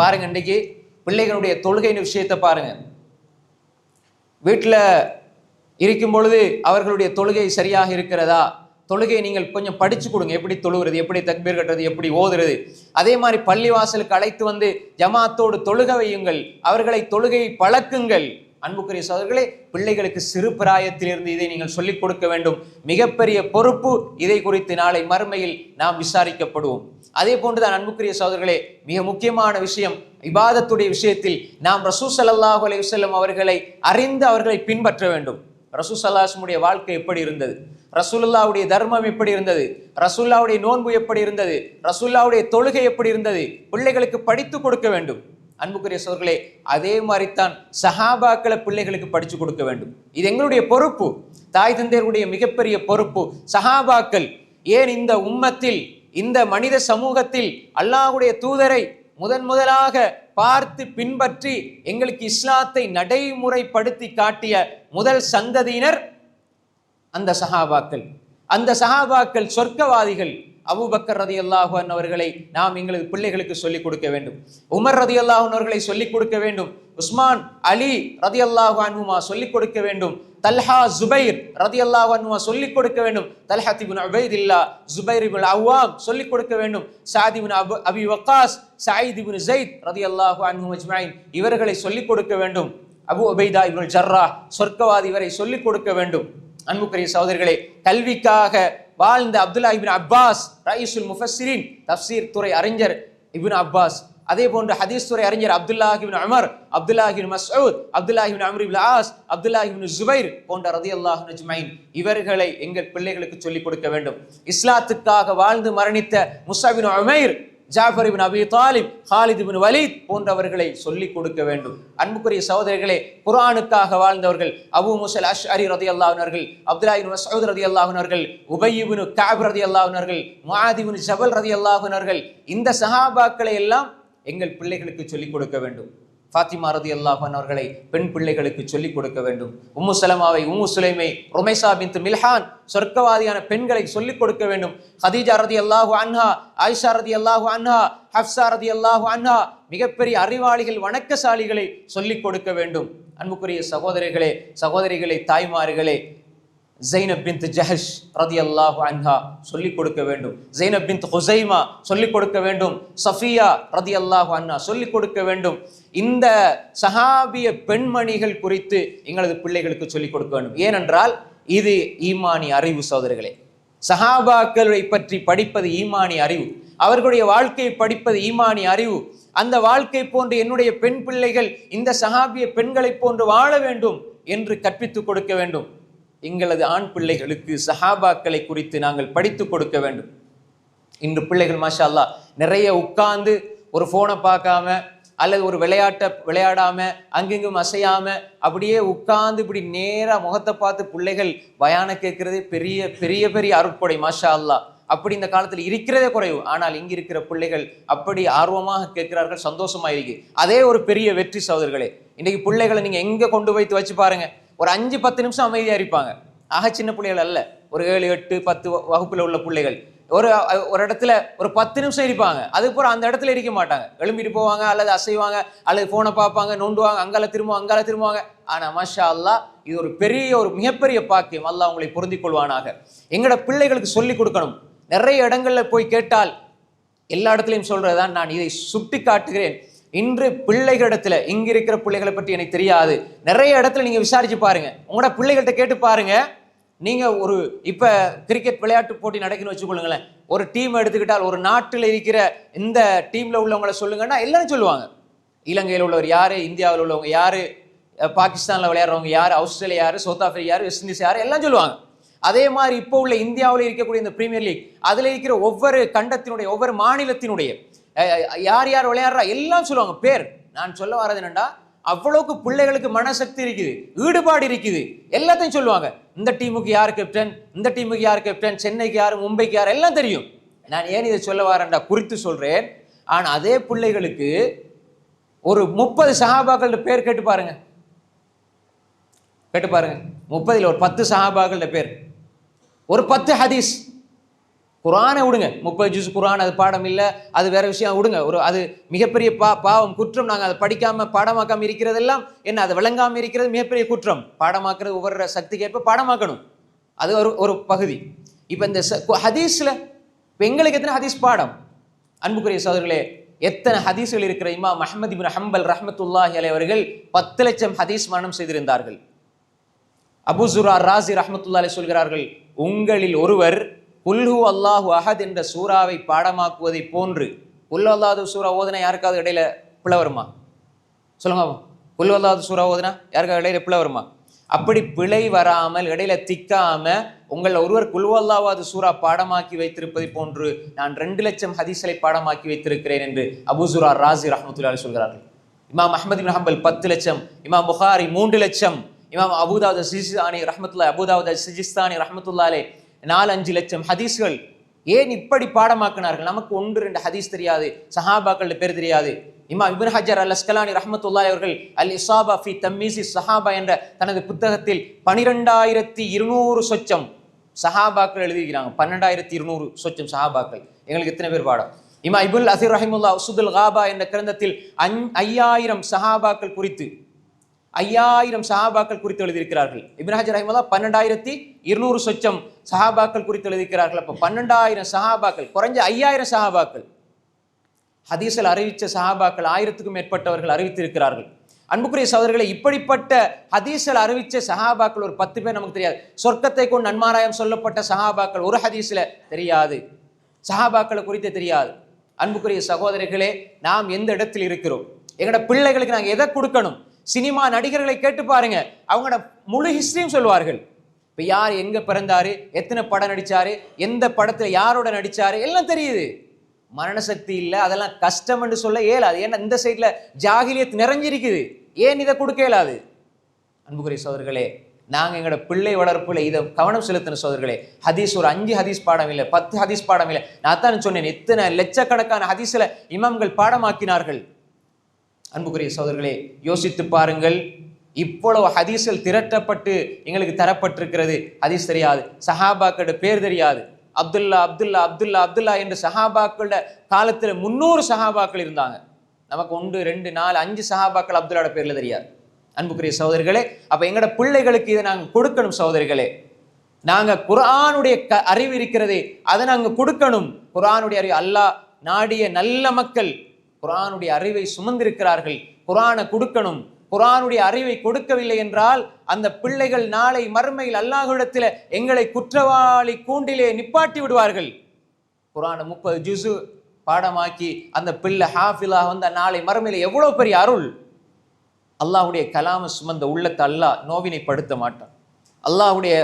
பாருங்க இன்னைக்கு பிள்ளைகளுடைய தொழுகைன்னு விஷயத்தை பாருங்க. வீட்டில் இருக்கும் பொழுது அவர்களுடைய தொழுகை சரியாக இருக்கிறதா? தொழுகையை நீங்கள் கொஞ்சம் படிச்சு கொடுங்க. எப்படி தொழுகிறது எப்படி தக்பீர் கட்டுறது எப்படி ஓதுறது? அதே மாதிரி பள்ளிவாசலுக்கு அழைத்து வந்து ஜமாத்தோடு தொழுக வையுங்கள். அவர்களை தொழுகையை பழக்குங்கள். அன்புக்குரிய சோதர்களே பிள்ளைகளுக்கு சிறு பிராயத்திலிருந்து இதை நீங்கள் சொல்லிக் கொடுக்க வேண்டும். மிகப்பெரிய பொறுப்பு இதை குறித்து நாளை மறுமையில் நாம் விசாரிக்கப்படுவோம். அதே போன்றுதான் அன்புக்குரிய சோதர்களே மிக முக்கியமான விஷயம் இபாதத்துடைய விஷயத்தில் நாம் ரசூ ஸல்லல்லாஹு அலைஹி அவர்களை அறிந்து அவர்களை பின்பற்ற வேண்டும். ரசூ சல்லாஹ்முடைய வாழ்க்கை எப்படி இருந்தது? ரசூல்லாவுடைய தர்மம் எப்படி இருந்தது? ரசூல்லாவுடைய நோன்பு எப்படி இருந்தது? ரசூல்லாவுடைய தொழுகை எப்படி இருந்தது? பிள்ளைகளுக்கு படித்து கொடுக்க வேண்டும். அன்புக்குரிய சோர்களே அதே மாதிரித்தான் சஹாபாக்களை பிள்ளைகளுக்கு படிச்சு கொடுக்க வேண்டும். இது எங்களுடைய பொறுப்பு. தாய் தந்தையருடைய மிகப்பெரிய பொறுப்பு. சஹாபாக்கள் ஏன் இந்த உம்மத்தில் இந்த மனித சமூகத்தில் அல்லாஹுடைய தூதரை முதன் முதலாக பார்த்து பின்பற்றி எங்களுக்கு இஸ்லாத்தை நடைமுறைப்படுத்தி காட்டிய முதல் சந்ததியினர் அந்த சஹாபாக்கள். அந்த சஹாபாக்கள் சொர்க்கவாதிகள். அபூபக்கர் ரதி அல்லாஹன் அவர்களை நாம் எங்களது பிள்ளைகளுக்கு சொல்லிக் கொடுக்க வேண்டும். உமர் ரதி அல்லாஹன் அவர்களை சொல்லிக் கொடுக்க வேண்டும். உஸ்மான் அலி ரதி அல்லாஹு அனுமா சொல்லிக் கொடுக்க வேண்டும். தல்ஹா ஜுபைர் ரதி அல்லாஹ் அனுமா சொல்லிக் கொடுக்க வேண்டும். தல்ஹா இப்னு அபைதில்லா ஜுபைர் இப்னு அவ்வாம் சொல்லிக் கொடுக்க வேண்டும். சாத் அபு அபி வக்காஸ் சாயித் இப்னு ஜைத் ரதி அல்லாஹு அன்ஹு அஜ்மாயின் இவர்களை சொல்லிக் கொடுக்க வேண்டும். அபு உபைதா இவன் ஜர்ரா சொர்க்கவாதி இவரை சொல்லிக் கொடுக்க வேண்டும். அன்புக்குரிய சகோதரர்களே கல்விக்காக வாழ்ந்த அப்துல்லா இபின் அப்பாஸ் ரயீசுல் முஃபஸ்ஸிரின் தப்சீர் துறை அறிஞர் இபின் அப்பாஸ். அதே போன்று ஹதீஸ் துறை அறிஞர் Abdullah Amar Umar Abdullah ibn Amar Abdullah ibn Amr ibn As Abdullah Zubair போன்ற ரதியல்லாஹு நஜ்மைன் இவர்களை எங்கள் பிள்ளைகளுக்கு சொல்லிக் கொடுக்க வேண்டும். இஸ்லாத்துக்காக வாழ்ந்து மரணித்த Musab Amir Jafar ibn Abi Talib Khalid ibn Walid போன்றவர்களை சொல்லிக் கொடுக்க வேண்டும். அன்புக்குரிய சகோதரிகளே குரானுக்காக வாழ்ந்தவர்கள் அபு முசல் அஷ் அரி ரதி அல்லாஹர்கள் அப்துல்லா இபின் ரதி அல்லாஹர்கள் உபயிபின் காப் ரதி அல்லாஹர்கள் மாதிபின் ஜபல் ரதி அல்லாஹர்கள் இந்த சஹாபாக்களை எல்லாம் எங்கள் பிள்ளைகளுக்கு சொல்லிக் கொடுக்க வேண்டும். ஃபாத்திமா ரதி அல்லாஹன் அவர்களை பெண் பிள்ளைகளுக்கு சொல்லிக் கொடுக்க வேண்டும். உம்மு சலமாவை உம்மு சுலைமை ரொமைசா பின் மில்ஹான் சொர்க்கவாதியான பெண்களை சொல்லிக் கொடுக்க வேண்டும். ஹதீஜா ரதி அல்லாஹு அன்ஹா ஆயிஷா ரதி அல்லாஹு அன்ஹா ஹப்சா ரதி அல்லாஹு அன்ஹா மிகப்பெரிய அறிவாளிகள் வணக்கசாலிகளை சொல்லிக் கொடுக்க வேண்டும். அன்புக்குரிய சகோதரிகளே சகோதரிகளே தாய்மார்களே ஜெயினப் பின் ஜஹஷ் ரதி அல்லாஹு அன்ஹா சொல்லிக் கொடுக்க வேண்டும். ஜெயினப் பின் ஹுசைமா சொல்லிக் கொடுக்க வேண்டும். சஃபியா ரதி அல்லாஹு அன்ஹா சொல்லிக் கொடுக்க வேண்டும். இந்த சஹாபிய பெண்மணிகள் குறித்து எங்களது பிள்ளைகளுக்கு சொல்லிக் கொடுக்க வேண்டும். ஏனென்றால் இது ஈமானி அறிவு சோதரிகளே. சஹாபாக்களை பற்றி படிப்பது ஈமானி அறிவு. அவர்களுடைய வாழ்க்கையை படிப்பது ஈமானி அறிவு. அந்த வாழ்க்கை போன்று என்னுடைய பெண் பிள்ளைகள் இந்த சஹாபிய பெண்களைப் போன்று வாழ வேண்டும் என்று கற்பித்துக் கொடுக்க வேண்டும். எங்களது ஆண் பிள்ளைகளுக்கு சஹாபாக்களை குறித்து நாங்கள் படித்து கொடுக்க வேண்டும். இன்று பிள்ளைகள் மாஷா அல்லாஹ் நிறைய உட்கார்ந்து ஒரு ஃபோனை பார்க்காம அல்லது ஒரு விளையாட்டை விளையாடாம அங்கெங்கும் அசையாம அப்படியே உட்கார்ந்து இப்படி நேராக முகத்தை பார்த்து பிள்ளைகள் பயான கேட்கறதே பெரிய பெரிய பெரிய அருட்படை மாஷா அல்லாஹ் அப்படி இந்த காலத்தில் இருக்கிறதே குறைவு. ஆனால் இங்கே இருக்கிற பிள்ளைகள் அப்படி ஆர்வமாக கேட்கிறார்கள் சந்தோஷமாக இருக்கு. அதே ஒரு பெரிய வெற்றி சகோதரர்களே இன்னைக்கு பிள்ளைகளை நீங்கள் எங்கே கொண்டு வைத்து வச்சு பாருங்கள் ஒரு அஞ்சு பத்து நிமிஷம் அமைதியாக இருப்பாங்க. ஆக சின்ன பிள்ளைகள் அல்ல. ஒரு ஏழு எட்டு பத்து வ- உள்ள பிள்ளைகள். ஒரு ஒரு இடத்துல ஒரு பத்து நிமிஷம் இருப்பாங்க. அதுக்கப்புறம் அந்த இடத்துல இருக்க மாட்டாங்க. எழும்பிட்டு போவாங்க அல்லது அசைவாங்க அல்லது ஃபோனை பார்ப்பாங்க நோண்டுவாங்க அங்கால திரும்புவாங்க அங்கால திரும்புவாங்க. ஆனால் மஷா அல்லா இது ஒரு பெரிய ஒரு மிகப்பெரிய பாக்கியம். அல்லாஹ் அவங்களை பொருந்திக் கொள்வானாக. எங்களோட பிள்ளைகளுக்கு சொல்லி கொடுக்கணும். நிறைய இடங்களில் போய் கேட்டால் எல்லா இடத்துலையும் சொல்கிறதான் நான் இதை சுட்டி காட்டுகிறேன் இன்று பிள்ளைகளிடத்துல இங்க இருக்கிற பிள்ளைகளை பற்றி எனக்கு தெரியாது. நிறைய இடத்துல நீங்க விசாரிச்சு பாருங்க. உங்களோட பிள்ளைகள்கிட்ட கேட்டு பாருங்க. நீங்க ஒரு இப்ப கிரிக்கெட் விளையாட்டு போட்டி நடக்குன்னு வச்சுக்கொள்ளுங்களேன் ஒரு டீம் எடுத்துக்கிட்டால் ஒரு நாட்டில் இருக்கிற இந்த டீம்ல உள்ளவங்கள சொல்லுங்கன்னா எல்லாரும் சொல்லுவாங்க. இலங்கையில் உள்ளவர் யாரு? இந்தியாவில் உள்ளவங்க யாரு? பாகிஸ்தானில் விளையாடுறவங்க யார்? ஆஸ்திரேலியா யாரு? சவுத் ஆப்பிரிக்கா யாரு? வெஸ்ட் இண்டீஸ் யாரு? எல்லாம் சொல்லுவாங்க. அதே மாதிரி இப்போ உள்ள இந்தியாவில் இருக்கக்கூடிய இந்த பிரீமியர் லீக் அதில் இருக்கிற ஒவ்வொரு கண்டத்தினுடைய ஒவ்வொரு மாநிலத்தினுடைய யார் யார் விளையாடுறா? எல்லாம் சொல்லுவாங்க. பேர். நான் சொல்ல வரது என்னன்னா அவ்வளவுக்கு பிள்ளைகளுக்கு மனசக்தி இருக்குது ஈடுபாடு இருக்குது. எல்லாத்தையும் சொல்லுவாங்க. இந்த டீமுக்கு யார் கேப்டன் இந்த டீமுக்கு யார் கேப்டன் சென்னைக்கு யார்? மும்பைக்கு யார்? எல்லாம் தெரியும். நான் ஏன் இதை சொல்ல வரேன்டா? குறித்து சொல்கிறேன் ஆனால் அதே பிள்ளைகளுக்கு ஒரு முப்பது சஹாபாக்கள் பேர் கேட்டு பாருங்க. கேட்டு பாருங்க. முப்பதில் ஒரு பத்து சஹாபாக்கள் பேர். ஒரு பத்து ஹதீஸ். குரானை விடுங்க. முப்பது ஜூஸ் குரான் அது பாடம் இல்லை அது வேற விஷயம் விடுங்க. ஒரு அது மிகப்பெரிய பா பாவம் குற்றம். நாங்கள் அதை படிக்காமல் பாடமாக்காமல் இருக்கிறதெல்லாம் என்ன அதை விளங்காமல் இருக்கிறது மிகப்பெரிய குற்றம். பாடமாக்குறது ஒவ்வொரு சக்திக்கேற்ப பாடமாக்கணும். அது ஒரு ஒரு பகுதி. இப்போ இந்த ச- கு- இப்போ எங்களுக்கு எத்தனை ஹதீஸ் பாடம்? அன்புக்குரிய சோதர்களே எத்தனை ஹதீஸ்கள் இருக்கிற இமா மஹமது இபின் ஹம்பல் ரஹமத்துல்லாஹி அலைஹி அவர்கள் பத்து லட்சம் ஹதீஸ் மரணம் செய்திருந்தார்கள். அபுசுரா ராசி ரஹமத்துல்லா அலைஹி சொல்கிறார்கள் உங்களில் ஒருவர் புல்ஹு அல்லாஹு அஹத் என்ற சூறாவை பாடமாக்குவதை போன்று புல் அல்லாது சூரா ஓதுனா யாருக்காவது இடையில பிழை வருமா? சொல்லுங்க புல் அல்லாது சூறா சூரா ஓதுனா யாருக்காவது இடையில பிழை வருமா? அப்படி பிழை வராமல் இடையில திக்காம உங்கள் ஒருவர் குல்வல்லாவாது சூரா பாடமாக்கி வைத்திருப்பதை போன்று நான் ரெண்டு லட்சம் ஹதீஸ்களை பாடமாக்கி வைத்திருக்கிறேன் என்று அபுசுரா ராசி ரஹ்மத்துல்லாஹி சொல்கிறார்கள். இமாம் அஹமது பின் ஹம்பல் பத்து லட்சம் இமாம் புகாரி மூன்று லட்சம் இமாம் அபுதாவுத் சிஜிஸ்தானி ரஹமத்துல்லா அபுதாவுத் சிஜிஸ்தானி ரஹமத்துல்லாலே நாலு அஞ்சு லட்சம் ஹதீஸ்கள். ஏன் இப்படி பாடமாக்கினார்கள்? நமக்கு ஒன்று ரெண்டு ஹதீஸ் தெரியாது. சஹாபாக்கள் பேர் தெரியாது. இமா இபின் ஹஜர் அல் அஸ்கலானி ரஹமத்துல்லாய் அவர்கள் அல் இசாபா ஃபி தம்மீசி சஹாபா என்ற தனது புத்தகத்தில் பனிரெண்டாயிரத்தி இருநூறு சொச்சம் சஹாபாக்கள் எழுதியிருக்கிறாங்க. பன்னெண்டாயிரத்தி இருநூறு சொச்சம் சஹாபாக்கள். எங்களுக்கு எத்தனை பேர் பாடம்? இமா இபுல் அசீர் ரஹிமுல்லா உசுதுல் காபா என்ற கிரந்தத்தில் அஞ் ஐயாயிரம் சஹாபாக்கள் குறித்து ஐயாயிரம் சஹாபாக்கள் குறித்து எழுதியிருக்கிறார்கள். இப்னு ஹஜர் பன்னெண்டாயிரத்தி இருநூறு சொச்சம் சஹாபாக்கள் குறித்து எழுதியிருக்கிறார்கள். அப்போ பன்னெண்டாயிரம் சஹாபாக்கள் குறைஞ்ச ஐயாயிரம் சஹாபாக்கள். ஹதீஸில் அறிவித்த சஹாபாக்கள் ஆயிரத்துக்கும் மேற்பட்டவர்கள் அறிவித்திருக்கிறார்கள். அன்புக்குரிய சகோதரர்களை இப்படிப்பட்ட ஹதீஸில் அறிவித்த சஹாபாக்கள் ஒரு பத்து பேர் நமக்கு தெரியாது. சொர்க்கத்தை கொண்டு நன்மாராயம் சொல்லப்பட்ட சஹாபாக்கள் ஒரு ஹதீஸில் தெரியாது. சஹாபாக்களை குறித்து தெரியாது. அன்புக்குரிய சகோதரிகளே நாம் எந்த இடத்தில் இருக்கிறோம்? எங்களோட பிள்ளைகளுக்கு நாங்கள் எதை கொடுக்கணும்? சினிமா நடிகர்களை கேட்டு பாருங்க. அவங்களோட முழு ஹிஸ்டரியும் சொல்லுவார்கள். இப்போ யார் எங்கே பிறந்தாரு? எத்தனை படம் நடித்தாரு எந்த படத்தில் யாரோட நடித்தாரு எல்லாம் தெரியுது. மரண சக்தி இல்லை அதெல்லாம் கஷ்டம்னு சொல்ல இயலாது. ஏன்னா இந்த சைடில் ஜாகிலியத் நிறைஞ்சிருக்குது. ஏன் இதை கொடுக்க இயலாது? அன்புக்குரிய சோதர்களே நாங்கள் எங்களோட பிள்ளை வளர்ப்பில் இதை கவனம் செலுத்தின சோதர்களே ஹதீஸ் ஒரு அஞ்சு ஹதீஸ் பாடம் இல்லை பத்து ஹதீஸ் பாடம் இல்லை. நான் தான் சொன்னேன் எத்தனை லட்சக்கணக்கான ஹதீஸில் இமாம்கள் பாடமாக்கினார்கள். அன்புக்குரிய சோதர்களே யோசித்து பாருங்கள். இவ்வளவு ஹதீஸில் திரட்டப்பட்டு எங்களுக்கு தரப்பட்டிருக்கிறது. ஹதீஸ் தெரியாது. சஹாபாக்களோட பேர் தெரியாது. அப்துல்லா அப்துல்லா அப்துல்லா அப்துல்லா என்று சஹாபாக்களோட காலத்தில் முன்னூறு சஹாபாக்கள் இருந்தாங்க. நமக்கு ஒன்று ரெண்டு நாலு அஞ்சு சஹாபாக்கள் அப்துல்லாட பேரில் தெரியாது. அன்புக்குரிய சகோதரர்களே அப்போ எங்களோட பிள்ளைகளுக்கு இதை நாங்கள் கொடுக்கணும் சகோதரிகளே நாங்கள் குரானுடைய க அறிவு இருக்கிறதே அதை நாங்கள் கொடுக்கணும். குரானுடைய அறிவு அல்லாஹ் நாடிய நல்ல மக்கள் குரானுடைய அறிவை சுமந்திருக்கிறார்கள். குரானை கொடுக்கணும். குரானுடைய அறிவை கொடுக்கவில்லை என்றால் அந்த பிள்ளைகள் நாளை மறுமையில் அல்லாஹ்விடத்தில் எங்களை குற்றவாளி கூண்டிலே நிப்பாட்டி விடுவார்கள். குரானை முப்பது ஜுசு பாடமாக்கி அந்த பிள்ளை ஹாஃபிலா வந்து நாளை மறுமையில் எவ்வளோ பெரிய அருள்? அல்லாஹ்வுடைய கலாம சுமந்த உள்ளத்தை அல்லாஹ் நோவினைப்படுத்த மாட்டான். அல்லாஹுடைய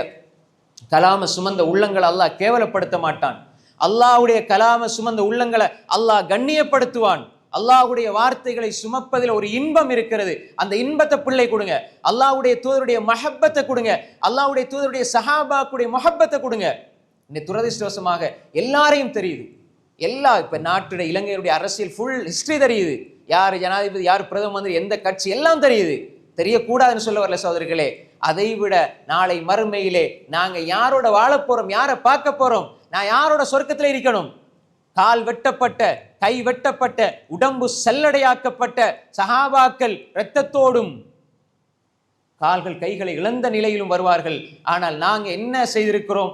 கலாம சுமந்த உள்ளங்களை அல்லாஹ் கேவலப்படுத்த மாட்டான். அல்லாஹுடைய கலாம சுமந்த உள்ளங்களை அல்லாஹ் கண்ணியப்படுத்துவான். அல்லாஹுடைய வார்த்தைகளை சுமப்பதில் ஒரு இன்பம் இருக்கிறது. அந்த இன்பத்தை பிள்ளை கொடுங்க. அல்லாஹுடைய தூதருடைய மஹப்பத்தை கொடுங்க. அல்லாஹுடைய தூதருடைய சஹாபாக்குடைய மொஹப்பத்தை கொடுங்க. இன்னைக்கு துரதிருஷ்டவசமாக எல்லாரையும் தெரியுது. எல்லா இப்போ நாட்டுடைய இலங்கையுடைய அரசியல் ஃபுல் ஹிஸ்ட்ரி தெரியுது. யார் ஜனாதிபதி யார் பிரதம மந்திரி எந்த கட்சி எல்லாம் தெரியுது. தெரியக்கூடாதுன்னு சொல்ல வரல சோதரிகளே அதை விட நாளை மறுமையிலே நாங்கள் யாரோட வாழப்போகிறோம் யாரை பார்க்க போகிறோம் நான் யாரோட சொர்க்கத்தில் இருக்கணும்? கால் வெட்டப்பட்ட கை வெட்டப்பட்ட உடம்பு செல்லடையாக்கப்பட்ட சஹாபாக்கள் இரத்தத்தோடும் கால்கள் கைகளை இழந்த நிலையிலும் வருவார்கள். ஆனால் நாங்கள் என்ன செய்திருக்கிறோம்?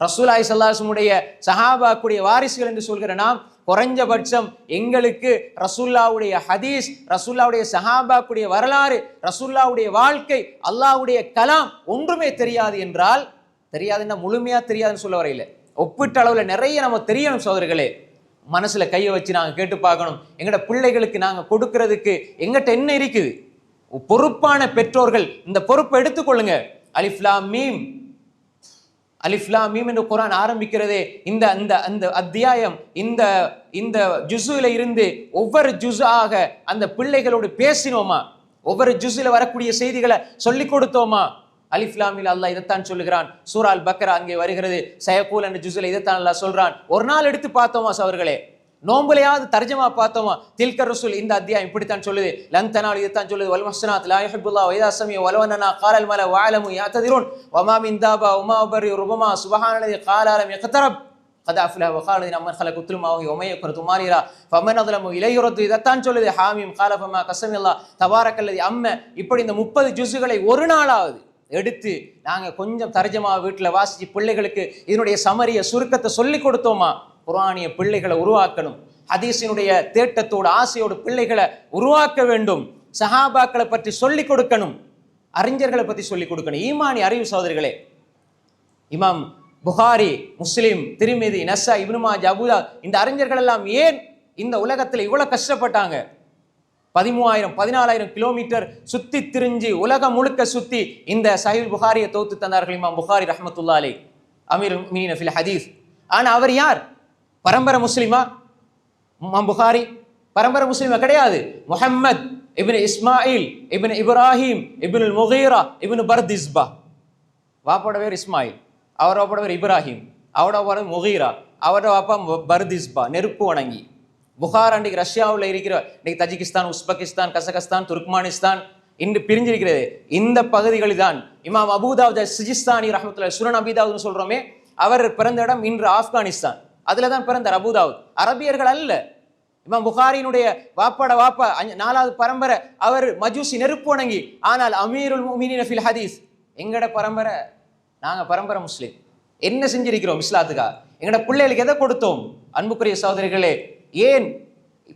ரசூலாய் சல்லாசமுடைய சஹாபாக்குடைய வாரிசுகள் என்று சொல்கிற நாம் குறைஞ்சபட்சம் எங்களுக்கு ரசூல்லாவுடைய ஹதீஸ் ரசூல்லாவுடைய சஹாபாக்குடைய வரலாறு ரசூல்லாவுடைய வாழ்க்கை அல்லாஹ்வுடைய கலாம் ஒன்றுமே தெரியாது என்றால் தெரியாதுன்னா முழுமையாக தெரியாதுன்னு சொல்ல வரையில. ஒப்பிட்ட அளவில் நிறைய நம்ம தெரியணும் சோதர்களே மனசில் கையை வச்சு நாங்கள் கேட்டு பார்க்கணும். எங்களோட பிள்ளைகளுக்கு நாங்கள் கொடுக்கறதுக்கு எங்கிட்ட என்ன இருக்குது? பொறுப்பான பெற்றோர்கள் இந்த பொறுப்பை எடுத்துக்கொள்ளுங்க. அலிஃப்லா மீம். அலிஃப்லா மீம் என்று குரான் ஆரம்பிக்கிறதே இந்த அந்த அந்த அத்தியாயம் இந்த இந்த ஜுசுல இருந்து ஒவ்வொரு ஜுஸாக அந்த பிள்ளைகளோடு பேசினோமா? ஒவ்வொரு ஜுசுல வரக்கூடிய செய்திகளை சொல்லி கொடுத்தோமா? அலிஃப்லாமில் அல்லாஹ் இதைத்தான் சொல்லுகிறான். சூரால் பக்கரா அங்கே வருகிறது. சயக்கூல் என்ற ஜுஸில் இதைத்தான் அல்லாஹ் சொல்றான். ஒரு நாள் எடுத்து பார்த்தோமா அவர்களே? நோம்புலையாவது தர்ஜமா பார்த்தோமா? தில்கர் ரசூல் இந்த அத்தியாயம் இப்படித்தான் சொல்லுது. லன் தனால் இதுதான் சொல்லுது. வல் மஹ்சனாத் லா யஹிபுல்லா வ வலவனனா காலல் மல வஅலமு யாத்ததிரூன். வமா மின் தாபா உமா பரி ருபமா சுபஹானல்லதி காலாலம் யக்தரப். கதா அஃப்லஹ வகாலதின் அம்மன் ஹல குத்துலுமாவி ஒமையக்குற ஃபமன் அதுலமு இளையுறது இதைத்தான் சொல்லுது. ஹாமிம் காலஃபமா கசமில்லா தவாரக்கல்லதி அம்ம. இப்படி இந்த முப்பது ஜூஸுகளை ஒரு நாளாவது எடுத்து நாங்கள் கொஞ்சம் தர்ஜமா வீட்டில் வாசித்து பிள்ளைகளுக்கு இதனுடைய சமரிய சுருக்கத்தை சொல்லி கொடுத்தோமா? குரானிய பிள்ளைகளை உருவாக்கணும். ஹதீஸினுடைய தேட்டத்தோடு ஆசையோடு பிள்ளைகளை உருவாக்க வேண்டும். சஹாபாக்களை பற்றி சொல்லிக் கொடுக்கணும். அறிஞர்களை பற்றி சொல்லிக் கொடுக்கணும். ஈமானி அறிவு சோதரிகளே இமாம் புகாரி முஸ்லீம் திருமிதி நசா இப்னுமா ஜபுதா இந்த அறிஞர்கள் எல்லாம் ஏன் இந்த உலகத்தில் இவ்வளோ கஷ்டப்பட்டாங்க? பதிமூவாயிரம் பதினாலாயிரம் கிலோமீட்டர் சுத்தி திரிஞ்சு உலகம் முழுக்க சுத்தி இந்த சஹீல் புகாரியை தோத்து தந்தார்கள் இமாம் புகாரி ரஹமத்துல்லா அமீர் மீன ஃபில் ஹதீஸ். ஆனால் அவர் யார்? பரம்பரை முஸ்லிமா? இமாம் புகாரி? பரம்பரை முஸ்லிமா கிடையாது. Muhammad ibn Ismail ibn Ibrahim ibn Mughira ibn Bardizbah. வாப்போட பேர் இஸ்மாயில் அவரோட பேர் இப்ராஹிம் அவரோட பேர் முகீரா அவரோட வாப்பா பர்த் பர்திஸ்பா நெருப்பு வணங்கி. புகார் அன்றைக்கு ரஷ்யாவில் இருக்கிற இன்னைக்கு தஜிகிஸ்தான் உஸ்பெகிஸ்தான் கசகஸ்தான் துர்க்மானிஸ்தான் இன்று பிரிஞ்சிருக்கிறது. இந்த பகுதிகளில் தான் இமாம் அபுதாவுத் சிஜிஸ்தானி ரஹமத்துல சுரன் அபிதாவுன்னு சொல்கிறோமே அவர் பிறந்த இடம் இன்று ஆப்கானிஸ்தான். அதில் தான் பிறந்தார் அபுதாவுத் அரபியர்கள் அல்ல. இமாம் புகாரினுடைய வாப்பாட வாப்பா அஞ்சு நாலாவது பரம்பரை அவர் மஜூசி நெருப்பு வணங்கி ஆனால் அமீருல் மீனின் ஃபில் ஹதீஸ். எங்கட பரம்பரை? நாங்கள் பரம்பரை முஸ்லீம். என்ன செஞ்சிருக்கிறோம் இஸ்லாத்துக்கா எங்களோட பிள்ளைகளுக்கு எதை கொடுத்தோம்? அன்புக்குரிய சகோதரிகளே ஏன்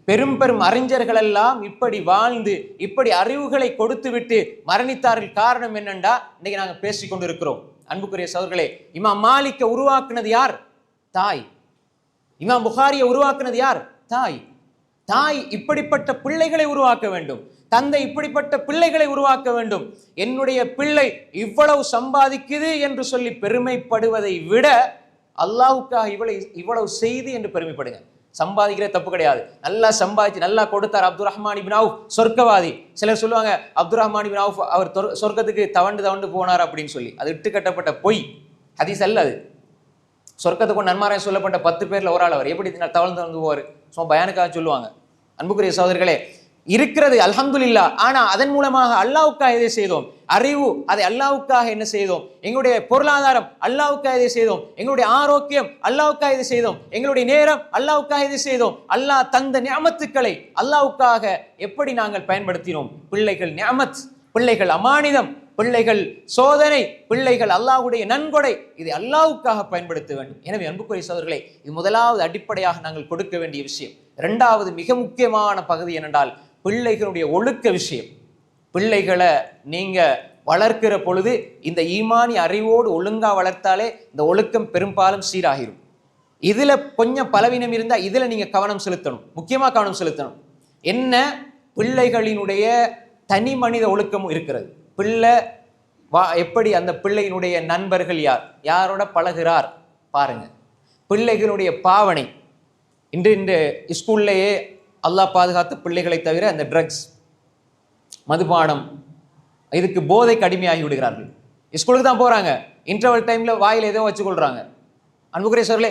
பெரும் பெரும் அறிஞர்கள் எல்லாம் இப்படி வாழ்ந்து இப்படி அறிவுகளை கொடுத்து விட்டு மரணித்தார்கள் காரணம் என்னண்டா? இன்னைக்கு நாங்கள் பேசிக் கொண்டிருக்கிறோம். அன்புக்குரிய சோதர்களே இமா மாலிக்க உருவாக்குனது யார்? தாய். இமாம் புகாரியை உருவாக்குனது யார்? தாய். தாய் இப்படிப்பட்ட பிள்ளைகளை உருவாக்க வேண்டும். தந்தை இப்படிப்பட்ட பிள்ளைகளை உருவாக்க வேண்டும். என்னுடைய பிள்ளை இவ்வளவு சம்பாதிக்குது என்று சொல்லி பெருமைப்படுவதை விட அல்லாவுக்காக இவ்வளவு இவ்வளவு செய்து என்று பெருமைப்படுங்க. சம்பாதிக்கிற தப்பு கிடையாது. நல்லா சம்பாதிச்சு நல்லா கொடுத்தார் அப்துல் ரஹ்மான் இபின் அவுஃப் சொர்க்கவாதி. சிலர் சொல்லுவாங்க அப்துல் ரஹ்மான் இபின் அவுஃப் அவர் சொர்க்கத்துக்கு தவண்டு தவண்டு போனார் அப்படின்னு சொல்லி. அது இட்டு கட்டப்பட்ட பொய். ஹதீஸ் அல்ல அது. சொர்க்கத்துக்கு நன்மாராயம் சொல்லப்பட்ட பத்து பேரில் ஒரு ஆள் அவர். எப்படி தவழ்ந்து வந்து போவார்? சும்மா பயானுக்காக சொல்லுவாங்க. அன்புக்குரிய சகோதரர்களே இருக்கிறது அலமதுல்லா ஆனால் அதன் மூலமாக அல்லாவுக்காக இதை செய்தோம்? அறிவு அதை அல்லாவுக்காக என்ன செய்தோம்? எங்களுடைய பொருளாதாரம் அல்லாவுக்காக இதை செய்தோம். எங்களுடைய ஆரோக்கியம் அல்லாவுக்காக இதை செய்தோம். எங்களுடைய நேரம் அல்லாவுக்காக இதை செய்தோம். அல்லாஹ் தந்த நியமத்துக்களை அல்லாவுக்காக எப்படி நாங்கள் பயன்படுத்தினோம்? பிள்ளைகள் நியமத் பிள்ளைகள் அமானிதம் பிள்ளைகள் சோதனை பிள்ளைகள் அல்லாஹ்வுடைய நன்கொடை இதை அல்லாவுக்காக பயன்படுத்த வேண்டும். எனவே அன்புக்குரிய சோதர்களே இது முதலாவது அடிப்படையாக நாங்கள் கொடுக்க வேண்டிய விஷயம். இரண்டாவது மிக முக்கியமான பகுதி என்னென்றால் பிள்ளைகளுடைய ஒழுக்க விஷயம். பிள்ளைகளை நீங்கள் வளர்க்கிற பொழுது இந்த ஈமானி அறிவோடு ஒழுங்காக வளர்த்தாலே இந்த ஒழுக்கம் பெரும்பாலும் சீராகிரும். இதில் கொஞ்சம் பலவீனம் இருந்தால் இதில் நீங்கள் கவனம் செலுத்தணும். முக்கியமாக கவனம் செலுத்தணும். என்ன? பிள்ளைகளினுடைய தனி மனித ஒழுக்கமும் இருக்கிறது. பிள்ளை வா எப்படி அந்த பிள்ளையினுடைய நண்பர்கள் யார்? யாரோட பழகுறார்? பாருங்கள் பிள்ளைகளுடைய பாவனை. இன்று இந்த ஸ்கூல்லையே அல்லாஹ் பாதுகாத்த பிள்ளைகளை தவிர அந்த ட்ரக்ஸ் மதுபானம் இதுக்கு போதைக்கு அடிமையாகி விடுகிறார்கள். ஸ்கூலுக்கு தான் போகிறாங்க இன்டர்வல் டைமில் வாயில் ஏதோ வச்சு அன்புக்குரிய சொல்லே